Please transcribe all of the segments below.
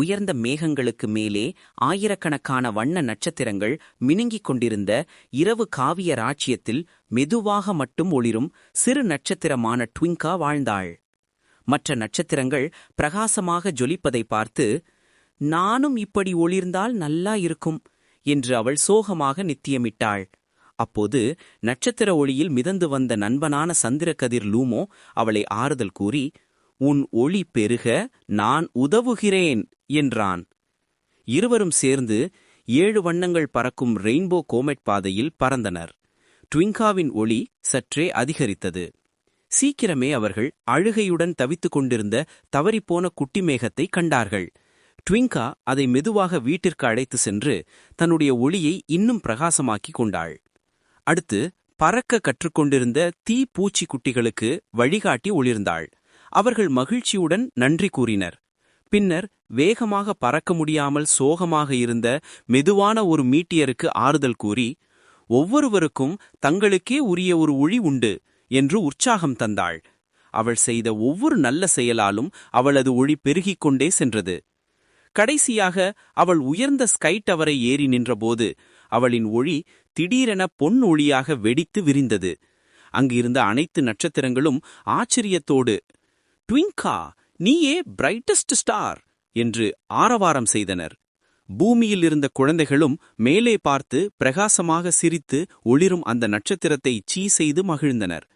உயர்ந்த மேகங்களுக்கு மேலே ஆயிரக்கணக்கான வண்ண நட்சத்திரங்கள் மினுங்கிக் கொண்டிருந்த இரவு காவிய ராச்சியத்தில் மெதுவாக மட்டும் ஒளிரும் சிறு நட்சத்திரமான ட்விங்கா வாழ்ந்தாள். மற்ற நட்சத்திரங்கள் பிரகாசமாக ஜொலிப்பதை பார்த்து நானும் இப்படி ஒளிர்ந்தால் நல்லா இருக்கும் என்று அவள் சோகமாக நித்தியமிட்டாள். அப்போது நட்சத்திர ஒளியில் மிதந்து வந்த நண்பனான சந்திரகதிர் லூமோ அவளை ஆறுதல் கூறி உன் ஒளி பெருக நான் உதவுகிறேன் என்றான். இருவரும் சேர்ந்து ஏழு வண்ணங்கள் பறக்கும் ரெயின்போ கோமெட் பாதையில் பறந்தனர். ட்விங்காவின் ஒளி சற்றே அதிகரித்தது. சீக்கிரமே அவர்கள் அழுகையுடன் தவித்துக் கொண்டிருந்த தவறிப்போன குட்டி மேகத்தை கண்டார்கள். ட்விங்கா அதை மெதுவாக வீட்டிற்கு அழைத்து சென்று தன்னுடைய ஒளியை இன்னும் பிரகாசமாக்கிக் கொண்டாள். அடுத்து பறக்க கற்றுக்கொண்டிருந்த தீ பூச்சி குட்டிகளுக்கு வழிகாட்டி ஒளிர்ந்தாள். அவர்கள் மகிழ்ச்சியுடன் நன்றி கூறினர். பின்னர் வேகமாக பறக்க முடியாமல் சோகமாக இருந்த மெதுவான ஒரு மீட்டியருக்கு ஆறுதல் கூறி ஒவ்வொருவருக்கும் தங்களுக்கே உரிய ஒரு ஒளி உண்டு என்று உற்சாகம் தந்தாள். அவள் செய்த ஒவ்வொரு நல்ல செயலாலும் அவளது ஒளி பெருகிக் கொண்டே சென்றது. கடைசியாக அவள் உயர்ந்த ஸ்கை டவரை ஏறி நின்றபோது அவளின் ஒளி திடீரென பொன் ஒளியாக வெடித்து விரிந்தது. அங்கிருந்த அனைத்து நட்சத்திரங்களும் ஆச்சரியத்தோடு ட்விங்கா நீயே பிரைட்டஸ்ட் ஸ்டார் என்று ஆரவாரம் செய்தனர். பூமியில் இருந்த குழந்தைகளும் மேலே பார்த்து பிரகாசமாக சிரித்து ஒளிரும் அந்த நட்சத்திரத்தை சீ செய்து மகிழ்ந்தனர்.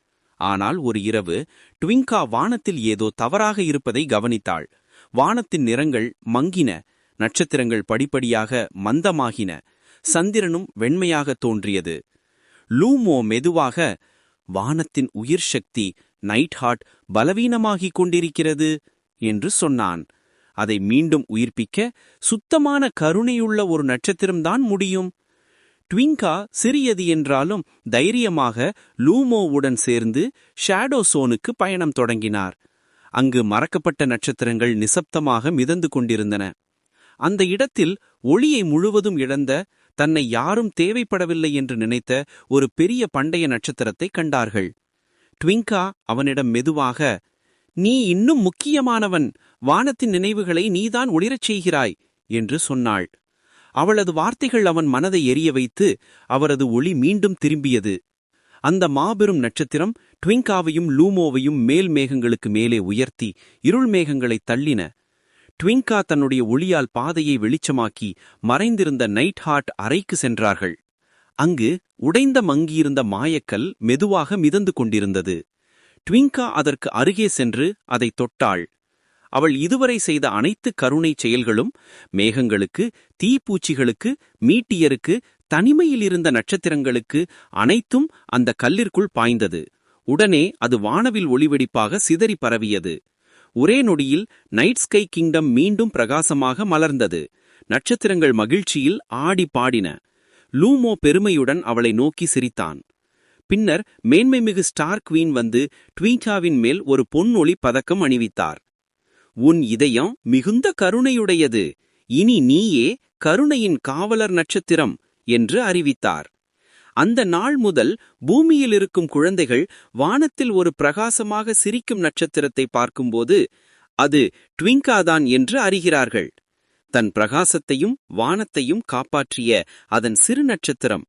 ஆனால் ஒரு இரவு ட்விங்கா வானத்தில் ஏதோ தவறாக இருப்பதை கவனித்தாள். வானத்தின் நிறங்கள் மங்கின நட்சத்திரங்கள் படிப்படியாக மந்தமாகின. சந்திரனும் வெண்மையாக தோன்றியது. லூமோ மெதுவாக வானத்தின் உயிர் சக்தி நைட் ஹார்ட் பலவீனமாகிக் கொண்டிருக்கிறது என்று சொன்னான். அதை மீண்டும் உயிர்ப்பிக்க சுத்தமான கருணையுள்ள ஒரு நட்சத்திரம்தான் முடியும். ட்விங்கா சிறியது என்றாலும் தைரியமாக லூமோவுடன் சேர்ந்து ஷேடோ சோனுக்கு பயணம் தொடங்கினார். அங்கு மறக்கப்பட்ட நட்சத்திரங்கள் நிசப்தமாக மிதந்து கொண்டிருந்தன. அந்த இடத்தில் ஒளியை முழுவதும் இழந்த தன்னை யாரும் தேவைப்படவில்லை என்று நினைத்த ஒரு பெரிய பண்டைய நட்சத்திரத்தை கண்டார்கள். ட்விங்கா அவனிடம் மெதுவாக நீ இன்னும் முக்கியமானவன். வானத்தின் நினைவுகளை நீதான் ஒளிரச் செய்கிறாய் என்று சொன்னாள். அவளது வார்த்தைகள் அவன் மனதை எரிய வைத்து அவரது ஒளி மீண்டும் திரும்பியது. அந்த மாபெரும் நட்சத்திரம் ட்விங்காவையும் லூமோவையும் மேல் மேகங்களுக்கு மேலே உயர்த்தி இருள் மேகங்களை தள்ளின. ட்விங்கா தன்னுடைய ஒளியால் பாதையை வெளிச்சமாக்கி மறைந்திருந்த நைட் ஹார்ட் அறைக்கு சென்றார்கள். அங்கு உடைந்த மங்கியிருந்த மாயக்கல் மெதுவாக மிதந்து கொண்டிருந்தது. ட்விங்கா அதற்கு அருகே சென்று அதை தொட்டாள். அவள் இதுவரை செய்த அனைத்து கருணை செயல்களும் மேகங்களுக்கு தீப்பூச்சிகளுக்கு மீட்டியருக்கு தனிமையில் இருந்த நட்சத்திரங்களுக்கு அனைத்தும் அந்த கல்லிற்குள் பாய்ந்தது. உடனே அது வானவில் ஒளிவெடிப்பாக சிதறி பரவியது. ஒரே நொடியில் நைட் ஸ்கை கிங்டம் மீண்டும் பிரகாசமாக மலர்ந்தது. நட்சத்திரங்கள் மகிழ்ச்சியில் ஆடி பாடின. லூமோ பெருமையுடன் அவளை நோக்கி சிரித்தான். பின்னர் மேன்மைமிகு ஸ்டார் குவீன் வந்து ட்வீட்டாவின் மேல் ஒரு பொன்னொளி பதக்கம் அணிவித்தார். உன் இதயம் மிகுந்த கருணையுடையது. இனி நீயே கருணையின் காவலர் நட்சத்திரம் என்று அறிவித்தார். அந்த நாள் முதல் பூமியில் இருக்கும் குழந்தைகள் வானத்தில் ஒரு பிரகாசமாக சிரிக்கும் நட்சத்திரத்தை பார்க்கும்போது அது ட்விங்காதான் என்று அறிகிறார்கள். தன் பிரகாசத்தையும் வானத்தையும் காப்பாற்றிய அதன் சிறு நட்சத்திரம்.